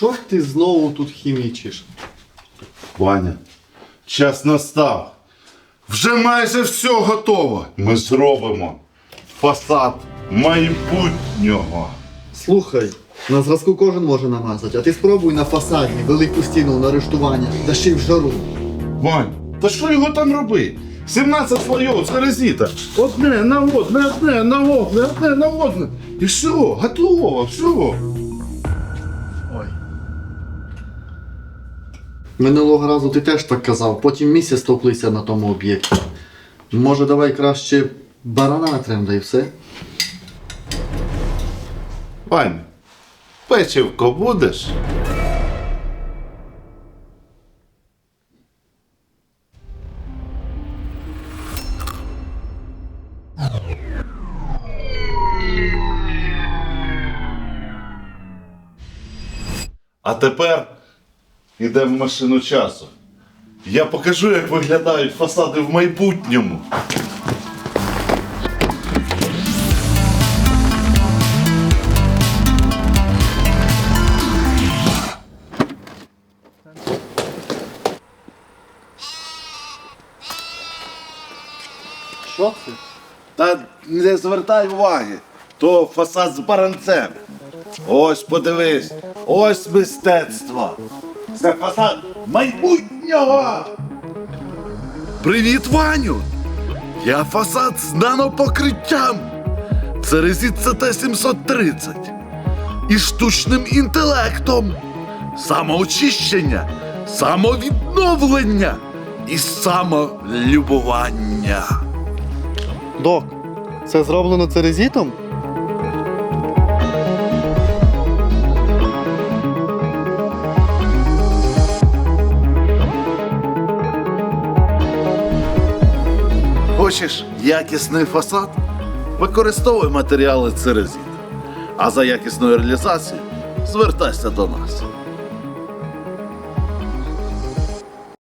Що ти знову тут хімічиш? Ваня, час настав. Вже майже все готово. Ми зробимо фасад майбутнього. Слухай, на зразку кожен може намазати, а ти спробуй на фасаді велику стіну на арештування, та ще й в жару. Вань, та що його там робити? 17 слоїв, це резита. Одне на одне, одне на одне, одне на одне. І все, готово, все. Минулого разу ти теж так казав, потім місяць топлився на тому об'єкті. Може, давай краще барана натрем, да і все? Вань, печивко будеш? А тепер йдемо в машину часу. Я покажу, як виглядають фасади в майбутньому. Що це? Та не звертай уваги, то фасад з баранцем. Ось подивись, ось мистецтво. Це фасад майбутнього. Привіт, Ваню! Я фасад з нанопокриттям. Це резит CT-730. І штучним інтелектом. Самоочищення, самовідновлення і самолюбування. Док, це зроблено церезітом? Хочеш якісний фасад? Використовуй матеріали Церезіт. А за якісною реалізацією звертайся до нас.